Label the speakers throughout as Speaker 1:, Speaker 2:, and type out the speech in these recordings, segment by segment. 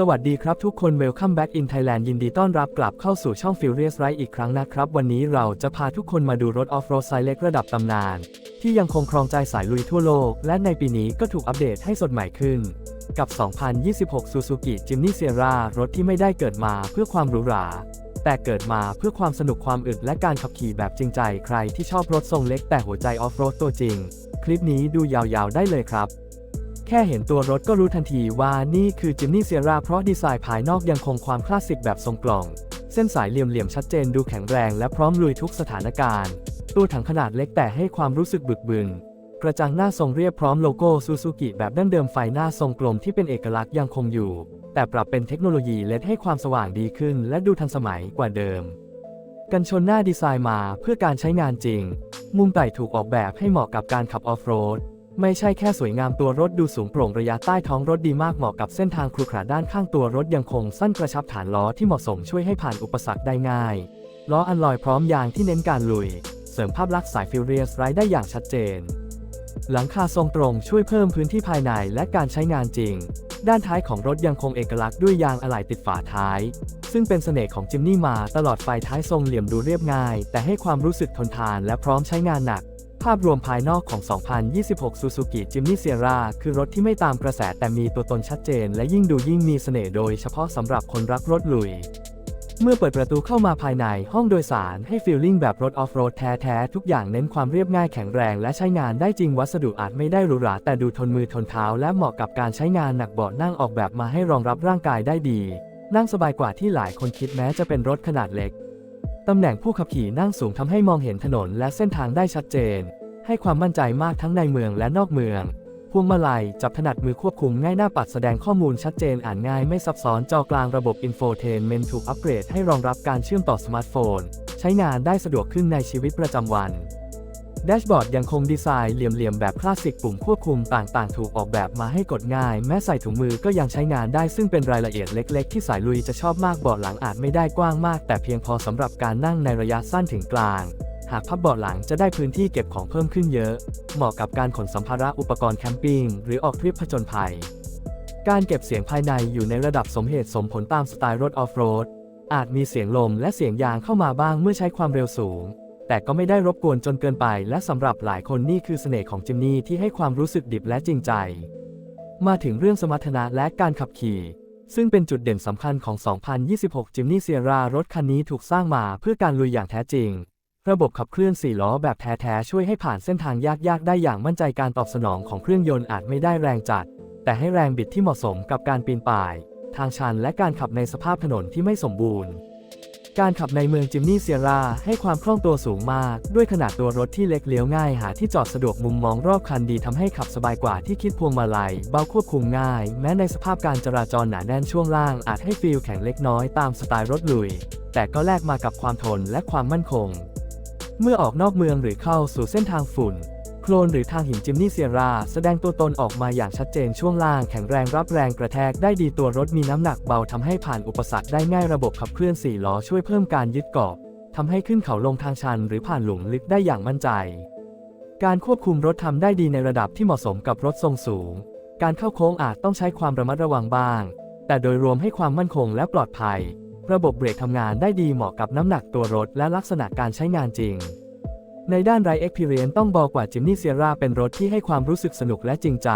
Speaker 1: สวัสดีครับทุกคน Welcome back in Thailand ยินดีต้อนรับกลับเข้าสู่ช่อง Furious Ride อีกครั้งนะครับ วันนี้เราจะพาทุกคนมาดูรถออฟโรดไซส์เล็กระดับตำนาน ที่ยังคงครองใจสายลุยทั่วโลก และในปีนี้ก็ถูกอัปเดตให้สดใหม่ขึ้น กับ 2026 Suzuki Jimny Sierra รถที่ไม่ได้เกิดมาเพื่อความหรูหรา แต่เกิดมาเพื่อความสนุกความอึดและการขับขี่แบบจริงใจ ใครที่ชอบรถทรงเล็กแต่หัวใจออฟโรดตัวจริง คลิปนี้ดูยาวๆได้เลยครับ แค่เห็นตัวรถก็รู้ทันทีว่านี่คือ Jimny Sierra เพราะดีไซน์ภายนอกยังคงความคลาสสิกแบบทรงกล่อง เส้นสายเหลี่ยมๆชัดเจนดูแข็งแรงและพร้อมลุยทุกสถานการณ์ตัวถังขนาดเล็กแต่ให้ความรู้สึกบึกบึนกระจังหน้าทรงเรียบพร้อมโลโก้ซูซูกิแบบดั้งเดิมไฟหน้าทรงกลมที่เป็นเอกลักษณ์ยังคงอยู่ แต่ปรับเป็นเทคโนโลยีเลดให้ความสว่างดีขึ้น และดูทันสมัยกว่าเดิม กันชนหน้าดีไซน์มาเพื่อการใช้งานจริง มุมไต่ถูกออกแบบให้เหมาะกับการขับออฟโรด ไม่ใช่แค่สวยงามตัวรถดูสูงโปร่งระยะใต้ท้องรถดีมากเหมาะกับเส้นทางครุขระด้านข้างตัวรถยังคงสั้นกระชับฐานล้อที่เหมาะสมช่วยให้ผ่านอุปสรรคได้ง่าย ล้ออันลอยพร้อมยางที่เน้นการลุย เสริมภาพลักษณ์สายฟิวเรียสไรได้อย่างชัดเจน หลังคาทรงตรงช่วยเพิ่มพื้นที่ภายในและการใช้งานจริง ด้านท้ายของรถยังคงเอกลักษณ์ด้วยยางอะไหล่ติดฝาท้าย ซึ่งเป็นเสน่ห์ของจิมนี่มาตลอดไฟท้ายทรงเหลี่ยมดูเรียบง่าย แต่ให้ความรู้สึกทนทานและพร้อมใช้งานหนัก ภาพรวมภายนอกของ 2026 Suzuki Jimny Sierra คือรถที่ไม่ตามกระแสแต่มีตัวตนชัดเจน และยิ่งดูยิ่งมีเสน่ห์โดยเฉพาะสำหรับคนรักรถลุย เมื่อเปิดประตูเข้ามาภายในห้องโดยสารให้ฟีลลิ่งแบบรถออฟโรดแท้ๆ ทุกอย่างเน้นความเรียบง่ายแข็งแรงและใช้งานได้จริงวัสดุอาจไม่ได้หรูหราแต่ดูทนมือทนเท้า และเหมาะกับการใช้งานหนักเบาะนั่งออกแบบมาให้รองรับร่างกายได้ดี นั่งสบายกว่าที่หลายคนคิดแม้จะเป็นรถขนาดเล็ก ตำแหน่งผู้ขับขี่นั่งสูงทำให้มองเห็นถนนและเส้นทางได้ชัดเจน ให้ความมั่นใจมากทั้งในเมืองและนอกเมือง พวงมาลัยจับถนัดมือควบคุมง่ายหน้าปัดแสดงข้อมูลชัดเจนอ่านง่ายไม่ซับซ้อนจอกลางระบบอินโฟเทนเมนถูกอัปเกรดให้รองรับการเชื่อมต่อสมาร์ทโฟน ใช้งานได้สะดวกขึ้นในชีวิตประจำวัน แดชบอร์ดยังคงดีไซน์เหลี่ยมๆแบบคลาสสิกปุ่มควบคุมต่างๆ ถูกออกแบบมาให้กดง่าย แม้ใส่ถุงมือก็ยังใช้งานได้ซึ่งเป็นรายละเอียดเล็ก ๆ ที่สายลุยจะชอบมากเบาะหลังอาจไม่ได้กว้างมาก แต่เพียงพอสำหรับการนั่งในระยะสั้นถึงกลาง หากพับเบาะหลังจะได้พื้นที่เก็บของเพิ่มขึ้นเยอะ เหมาะกับการขนสัมภาระอุปกรณ์แคมปิ้งหรือออกทริปผจญภัย การเก็บเสียงภายในอยู่ในระดับสมเหตุสมผลตามสไตล์รถออฟโรดอาจมีเสียงลมและเสียงยางเข้ามาบ้างเมื่อใช้ความเร็วสูง แต่ก็ไม่ได้รบกวนจนเกินไป และสำหรับหลายคนนี่คือเสน่ห์ของจิมนี่ที่ให้ความรู้สึกดิบและจริงใจ มาถึงเรื่องสมรรถนะและการขับขี่ ซึ่งเป็นจุดเด่นสำคัญของ 2026 Jimny Sierra รถคันนี้ถูกสร้างมาเพื่อการลุยอย่างแท้จริง ระบบขับเคลื่อน4ล้อแบบแท้ๆช่วยให้ผ่านเส้นทางยากๆ ได้อย่างมั่นใจการตอบสนองของเครื่องยนต์อาจไม่ได้แรงจัด แต่ให้แรงบิดที่เหมาะสมกับการปีนป่าย ทางชันและการขับในสภาพถนนที่ไม่สมบูรณ์ การขับในเมืองจิมนี่เซียร่าให้ความคล่องตัวสูงมาก ด้วยขนาดตัวรถที่เล็กเลี้ยวง่ายหาที่จอดสะดวกมุมมองรอบคันดีทำให้ขับสบายกว่าที่คิดพวงมาลัย เบาควบคุมง่าย แม้ในสภาพการจราจรหนาแน่นช่วงล่างอาจให้ฟีลแข็งเล็กน้อยตามสไตล์รถลุย แต่ก็แลกมากับความทนและความมั่นคง เมื่อออกนอกเมืองหรือเข้าสู่เส้นทางฝุ่น โคลนหรือทางหินจิมนี่เซียรา แสดงตัวตนออกมาอย่างชัดเจนช่วงล่างแข็งแรงรับแรงกระแทกได้ดีตัวรถมีน้ำหนักเบาทำให้ผ่านอุปสรรคได้ง่ายระบบขับเคลื่อน4ล้อช่วยเพิ่มการยึดเกาะทำให้ขึ้นเขาลงทางชันหรือผ่านหลุมลึกได้อย่างมั่นใจ การควบคุมรถทำได้ดีในระดับที่เหมาะสมกับรถทรงสูง การเข้าโค้งอาจต้องใช้ความระมัดระวังบ้าง แต่โดยรวมให้ความมั่นคงและปลอดภัย ระบบเบรกทำงานได้ดีเหมาะกับน้ำหนักตัวรถและลักษณะการใช้งานจริง ในด้านไรเอ็กเพรียนต้องบอกว่าจิมนี่เซียร่าเป็นรถที่ให้ความรู้สึกสนุกและจริงใจ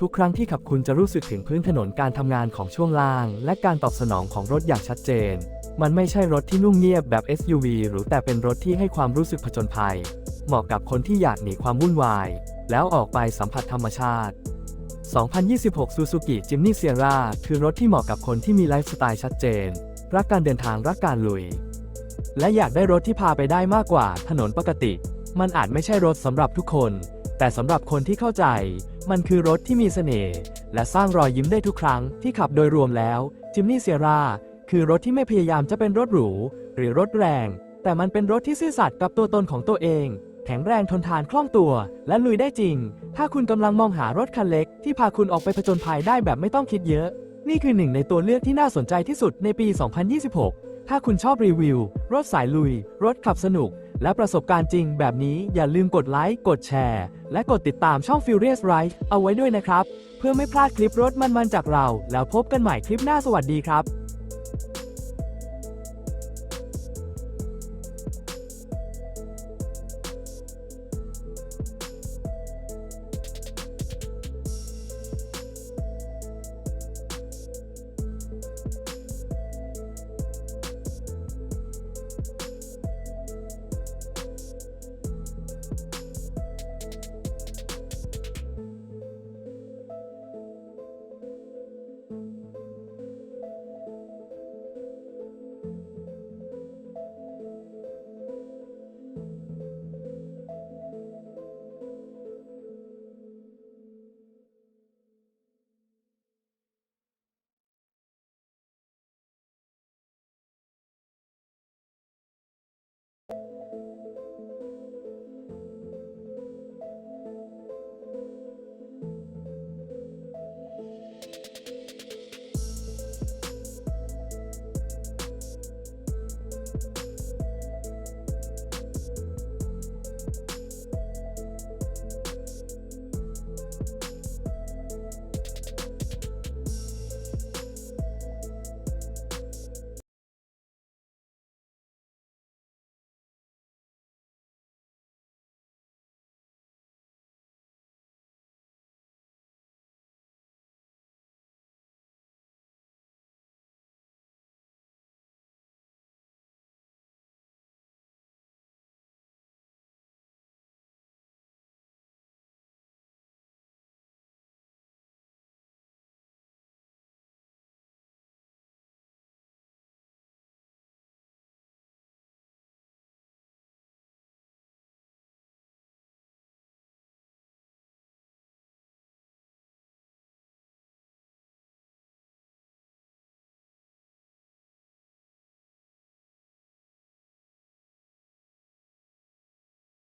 Speaker 1: ทุกครั้งที่ขับคุณจะรู้สึกถึงพื้นถนนการทำงานของช่วงล่าง และการตอบสนองของรถอย่างชัดเจน มันไม่ใช่รถที่นุ่มเงียบแบบ SUV หรือแต่เป็นรถที่ให้ความรู้สึกผจญภัย เหมาะกับคนที่อยากหนีความวุ่นวาย แล้วออกไปสัมผัสธรรมชาติ 2026 Suzuki Jimny Sierra คือรถที่เหมาะกับคนที่มีไลฟ์สไตล์ชัดเจน รักการเดินทางรักการลุย และอยากได้รถที่พาไปได้มากกว่าถนนปกติ มันอาจไม่ใช่รถสำหรับทุกคน แต่สำหรับคนที่เข้าใจ มันคือรถที่มีเสน่ห์และสร้างรอยยิ้มได้ทุกครั้งที่ขับโดยรวมแล้ว Jimny Sierra คือรถที่ไม่พยายามจะเป็นรถหรู หรือรถแรง แต่มันเป็นรถที่ซื่อสัตย์กับตัวตนของตัวเอง แข็งแรงทนทานคล่องตัว และลุยได้จริง ถ้าคุณกำลังมองหารถคันเล็ก ที่พาคุณออกไปผจญภัยได้แบบไม่ต้องคิดเยอะ นี่คือหนึ่งในตัวเลือกที่น่าสนใจที่สุดในปี 2026 ถ้าคุณชอบรีวิว รถสายลุย รถขับสนุก และประสบการณ์จริงแบบนี้อย่าลืมกดไลค์ กดแชร์ และกดติดตามช่อง Furious Ride เอาไว้ด้วยนะครับ เพื่อไม่พลาดคลิปรถมันๆจากเรา แล้วพบกันใหม่คลิปหน้าสวัสดีครับ